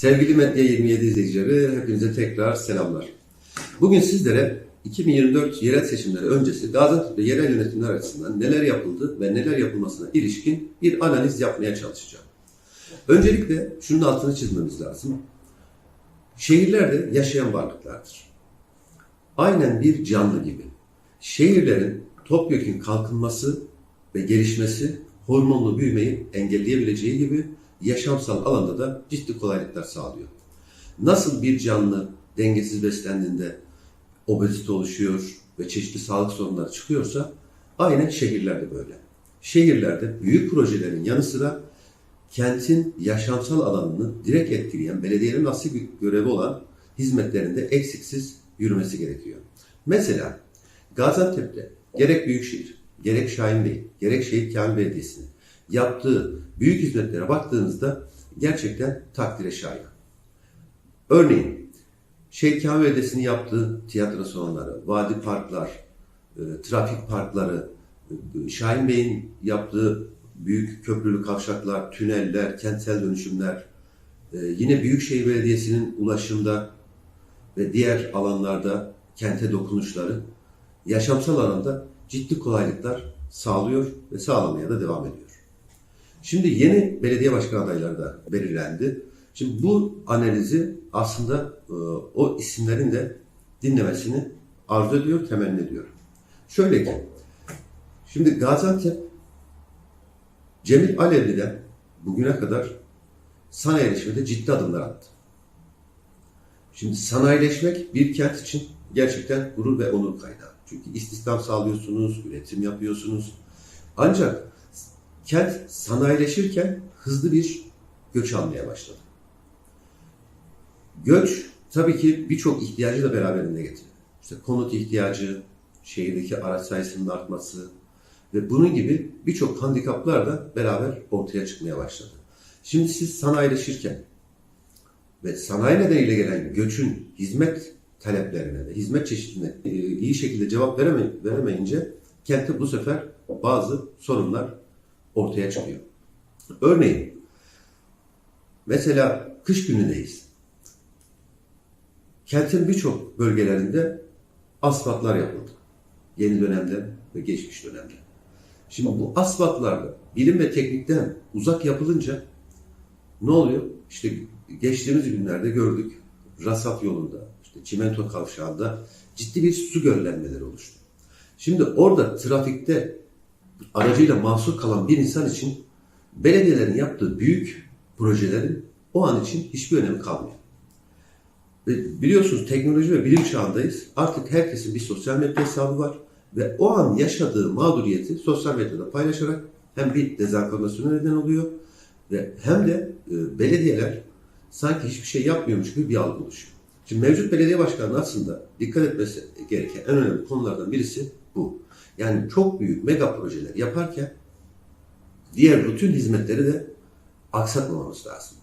Sevgili Medya 27 izleyicileri, hepinize tekrar selamlar. Bugün sizlere 2024 yerel seçimleri öncesi Gaziantep'te yerel yönetimler açısından neler yapıldı ve neler yapılmasına ilişkin bir analiz yapmaya çalışacağım. Öncelikle şunun altını çizmemiz lazım. Şehirler de yaşayan varlıklardır. Aynen bir canlı gibi. Şehirlerin topyekun kalkınması ve gelişmesi hormonlu büyümeyi engelleyebileceği gibi yaşamsal alanda da ciddi kolaylıklar sağlıyor. Nasıl bir canlı dengesiz beslendiğinde obezite oluşuyor ve çeşitli sağlık sorunları çıkıyorsa aynen şehirlerde böyle. Şehirlerde büyük projelerin yanı sıra kentin yaşamsal alanını direkt etkileyen belediyelerin asli bir görevi olan hizmetlerinde eksiksiz yürümesi gerekiyor. Mesela Gaziantep'te gerek Büyükşehir, gerek Şahinbey, gerek Şehit Kamil Belediyesi'nin yaptığı büyük hizmetlere baktığınızda gerçekten takdire şayan. Örneğin Şehit Kamil yaptığı tiyatro salonları, vadi parklar, e, trafik parkları, e, Şahin Bey'in yaptığı büyük köprülü kavşaklar, tüneller, kentsel dönüşümler, e, yine Büyükşehir Belediyesi'nin ulaşımda ve diğer alanlarda kente dokunuşları yaşamsal alanda ciddi kolaylıklar sağlıyor ve sağlamaya da devam ediyor. Şimdi yeni belediye başkan adayları da belirlendi. Şimdi bu analizi aslında e, o isimlerin de dinlemesini arzu ediyor, temenni ediyor. Şöyle ki, şimdi Gaziantep Cemil Alevli'den bugüne kadar sanayileşmede ciddi adımlar attı. Şimdi sanayileşmek bir kent için gerçekten gurur ve onur kaynağı. Çünkü istihdam sağlıyorsunuz, üretim yapıyorsunuz. Ancak kent sanayileşirken hızlı bir göç almaya başladı. Göç tabii ki birçok ihtiyacı da beraberinde getirdi. İşte konut ihtiyacı, şehirdeki araç sayısının artması ve bunun gibi birçok handikaplar da beraber ortaya çıkmaya başladı. Şimdi siz sanayileşirken ve sanayi nedeniyle gelen göçün hizmet taleplerine de, hizmet çeşidine e, iyi şekilde cevap vereme, veremeyince kentte bu sefer bazı sorunlar ortaya çıkıyor. Örneğin, mesela kış günündeyiz. Kentin birçok bölgelerinde asfaltlar yapıldı. Yeni dönemde ve geçmiş dönemde. Şimdi bu asfaltlarda bilim ve teknikten uzak yapılınca ne oluyor? İşte geçtiğimiz günlerde gördük. Rasat yolunda, işte çimento kavşağında ciddi bir su göllenmeleri oluştu. Şimdi orada trafikte aracıyla mahsur kalan bir insan için belediyelerin yaptığı büyük projelerin o an için hiçbir önemi kalmıyor. Ve biliyorsunuz teknoloji ve bilim çağındayız. Artık herkesin bir sosyal medya hesabı var ve o an yaşadığı mağduriyeti sosyal medyada paylaşarak hem bir dezenformasyona neden oluyor ve hem de e, belediyeler sanki hiçbir şey yapmıyormuş gibi bir algı oluşuyor. Şimdi mevcut belediye başkanı aslında dikkat etmesi gereken en önemli konulardan birisi bu. Yani çok büyük mega projeler yaparken diğer rutin hizmetleri de aksatmamamız lazım.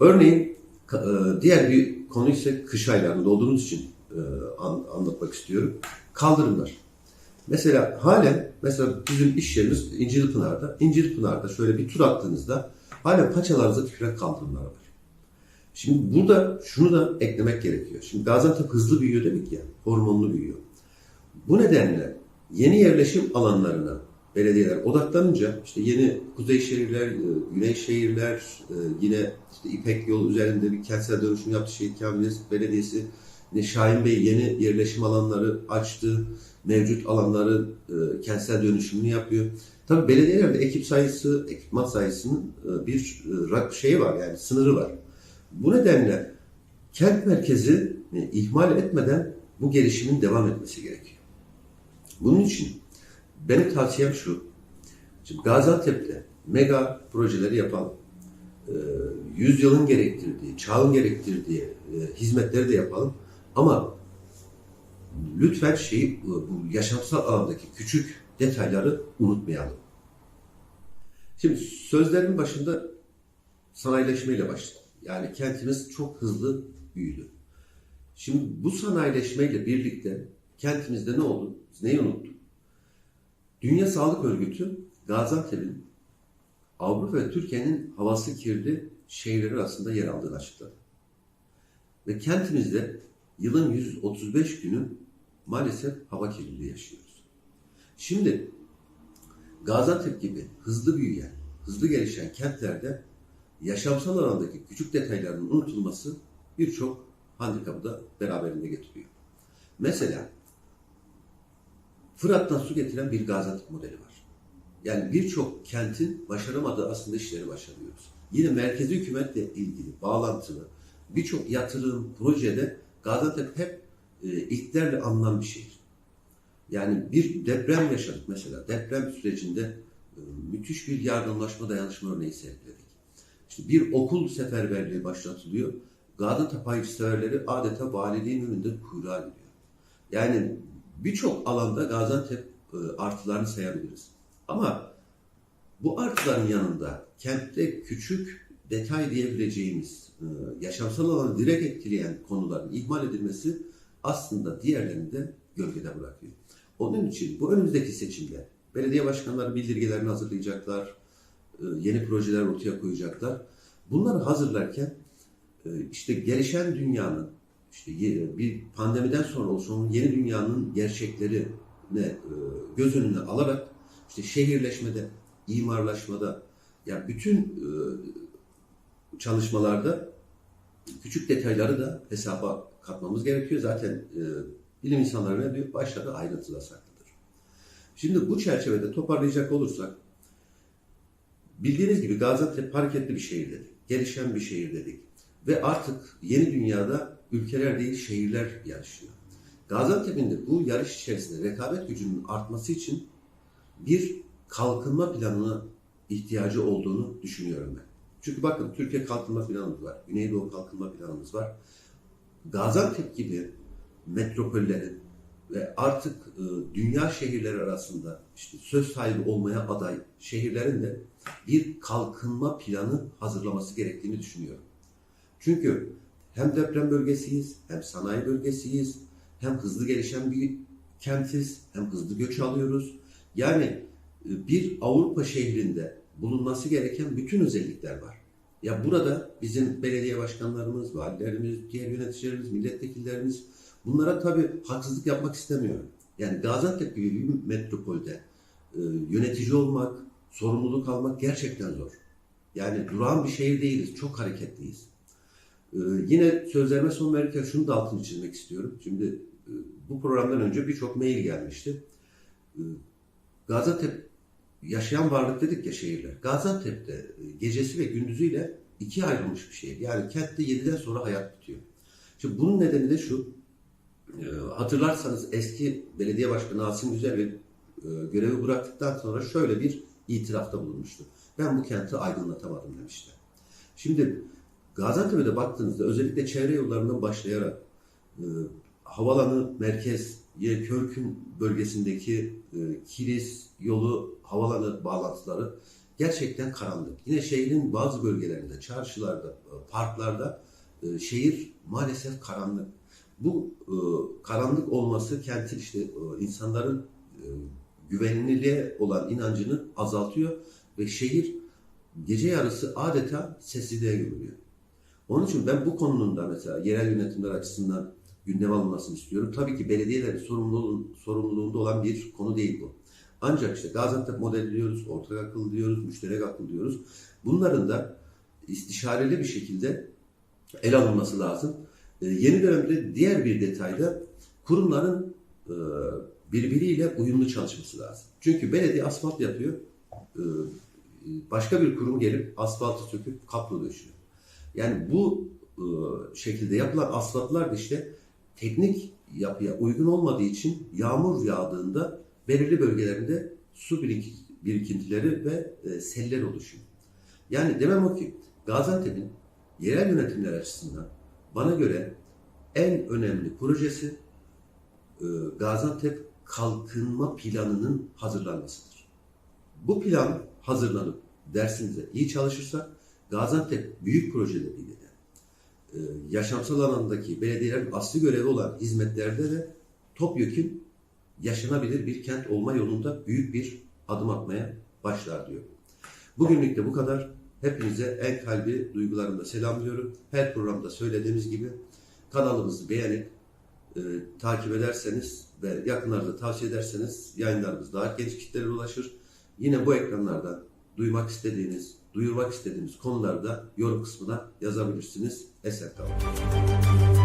Örneğin e, diğer bir konu ise kış aylarında olduğumuz için e, anlatmak istiyorum. Kaldırımlar. Mesela halen mesela bizim iş yerimiz İncirpınar'da. İncirpınar'da şöyle bir tur attığınızda halen paçalarınızda tüküren kaldırımlar var. Şimdi burada şunu da eklemek gerekiyor. Şimdi Gaziantep hızlı büyüyor dedik ya, hormonlu büyüyor. Bu nedenle yeni yerleşim alanlarına belediyeler odaklanınca işte yeni kuzey şehirler, güney şehirler, yine işte İpek yolu üzerinde bir kentsel dönüşüm yaptı Şehit Kamil Belediyesi. Yine Şahin Bey yeni yerleşim alanları açtı. Mevcut alanları e, kentsel dönüşümünü yapıyor. Tabii belediyelerde ekip sayısı, ekipman sayısının e, bir e, şeyi var yani sınırı var. Bu nedenle kent merkezi e, ihmal etmeden bu gelişimin devam etmesi gerekiyor. Bunun için benim tavsiyem şu. Şimdi Gaziantep'te mega projeleri yapalım. E, yüzyılın gerektirdiği, çağın gerektirdiği e, hizmetleri de yapalım. Ama lütfen şeyi, bu yaşamsal alandaki küçük detayları unutmayalım. Şimdi sözlerimin başında sanayileşmeyle başladım. Yani kentimiz çok hızlı büyüdü. Şimdi bu sanayileşmeyle birlikte kentimizde ne oldu? Biz neyi unuttuk? Dünya Sağlık Örgütü Gaziantep'in Avrupa ve Türkiye'nin havası kirli şehirleri arasında yer aldığını açıkladı. Ve kentimizde yılın 135 günü maalesef hava kirliliği yaşıyoruz. Şimdi Gaziantep gibi hızlı büyüyen, hızlı gelişen kentlerde yaşamsal alandaki küçük detayların unutulması birçok handikapı da beraberinde getiriyor. Mesela Fırat'tan su getiren bir Gaziantep modeli var. Yani birçok kentin başaramadığı aslında işleri başarıyoruz. Yine merkezi hükümetle ilgili bağlantılı birçok yatırım, projede Gaziantep hep e, ilklerle anılan bir şehir. Yani bir deprem yaşadık mesela. Deprem sürecinde e, müthiş bir yardımlaşma dayanışma örneği sergiledik. İşte bir okul seferberliği başlatılıyor. Gaziantep hayırseverleri adeta valiliğin önünde kuyruğa gidiyor. Yani birçok alanda Gaziantep e, artılarını sayabiliriz. Ama bu artıların yanında kentte küçük detay diyebileceğimiz e, yaşamsal alanı direkt etkileyen konuların ihmal edilmesi aslında diğerlerini de gölgede bırakıyor. Onun için bu önümüzdeki seçimde belediye başkanları bildirgelerini hazırlayacaklar, e, yeni projeler ortaya koyacaklar. Bunları hazırlarken işte gelişen dünyanın işte ye- bir pandemiden sonra oluşan yeni dünyanın gerçeklerine e, göz önüne alarak işte şehirleşmede, imarlaşmada ya bütün e, çalışmalarda küçük detayları da hesaba katmamız gerekiyor. Zaten e, bilim insanlarına bir başladı ayrıntıda saklıdır. Şimdi bu çerçevede toparlayacak olursak bildiğiniz gibi Gaziantep hareketli bir şehir dedik. Gelişen bir şehir dedik. Ve artık yeni dünyada ülkeler değil şehirler yarışıyor. Gaziantep'in de bu yarış içerisinde rekabet gücünün artması için bir kalkınma planına ihtiyacı olduğunu düşünüyorum ben. Çünkü bakın Türkiye kalkınma planımız var. Güneydoğu kalkınma planımız var. Gaziantep gibi metropollerin ve artık e, dünya şehirleri arasında işte söz sahibi olmaya aday şehirlerin de bir kalkınma planı hazırlaması gerektiğini düşünüyorum. Çünkü hem deprem bölgesiyiz, hem sanayi bölgesiyiz, hem hızlı gelişen bir kentiz, hem hızlı göç alıyoruz. Yani e, bir Avrupa şehrinde bulunması gereken bütün özellikler var. Ya burada bizim belediye başkanlarımız, valilerimiz, diğer yöneticilerimiz, milletvekillerimiz bunlara tabii haksızlık yapmak istemiyorum. Yani Gaziantep gibi bir metropolde e, yönetici olmak, sorumluluk almak gerçekten zor. Yani durağan bir şehir değiliz, çok hareketliyiz. E, yine sözlerime son verirken şunu da altını çizmek istiyorum. Şimdi e, bu programdan önce birçok mail gelmişti. E, Gaziantep yaşayan varlık dedik ya şehirler. Gaziantep'te e, gecesi ve gündüzüyle ikiye ayrılmış bir şehir. Yani kentte 7'den sonra hayat bitiyor. Şimdi bunun nedeni de şu. e, Hatırlarsanız eski belediye başkanı Asım Güzel e, görevi bıraktıktan sonra şöyle bir itirafta bulunmuştu. Ben bu kenti aydınlatamadım demişti. Şimdi Gaziantep'e baktığınızda özellikle çevre yollarından başlayarak e, havalanı merkez, Ye- Körkün bölgesindeki e, Kilis yolu, havalanı bağlantıları gerçekten karanlık. Yine şehrin bazı bölgelerinde, çarşılarda, e, parklarda e, şehir maalesef karanlık. Bu e, karanlık olması kentin işte e, insanların e, güvenilirliğe olan inancını azaltıyor ve şehir gece yarısı adeta sessizliğe gömülüyor. Onun için ben bu konunun da mesela yerel yönetimler açısından gündeme alınmasını istiyorum. Tabii ki belediyelerin sorumluluğu, sorumluluğunda olan bir konu değil bu. Ancak işte Gaziantep modeli diyoruz, ortak akıl diyoruz, müşterek akıl diyoruz. Bunların da istişareli bir şekilde ele alınması lazım. Ee, yeni dönemde diğer bir detayda kurumların e, birbiriyle uyumlu çalışması lazım. Çünkü belediye asfalt yapıyor, e, başka bir kurum gelip asfaltı söküp kaplı döşüyor. Yani bu e, şekilde yapılan asfaltlar da işte teknik yapıya uygun olmadığı için yağmur yağdığında belirli bölgelerinde su birik- birikintileri ve e, seller oluşuyor. Yani demem o ki Gaziantep'in yerel yönetimler açısından bana göre en önemli projesi e, Gaziantep kalkınma planının hazırlanmasıdır. Bu plan hazırlanıp dersinize iyi çalışırsak Gaziantep büyük projeleriyle de e, yaşamsal alandaki belediyelerin asli görevi olan hizmetlerde de topyekun yaşanabilir bir kent olma yolunda büyük bir adım atmaya başlar diyor. Bugünlük de bu kadar. Hepinize en kalbi duygularımla selamlıyorum. Her programda söylediğimiz gibi kanalımızı beğenip e, takip ederseniz ve yakınlarda tavsiye ederseniz yayınlarımız daha geniş kitlelere ulaşır. Yine bu ekranlardan duymak istediğiniz, duyurmak istediğiniz konularda yorum kısmına yazabilirsiniz. Esen kalın.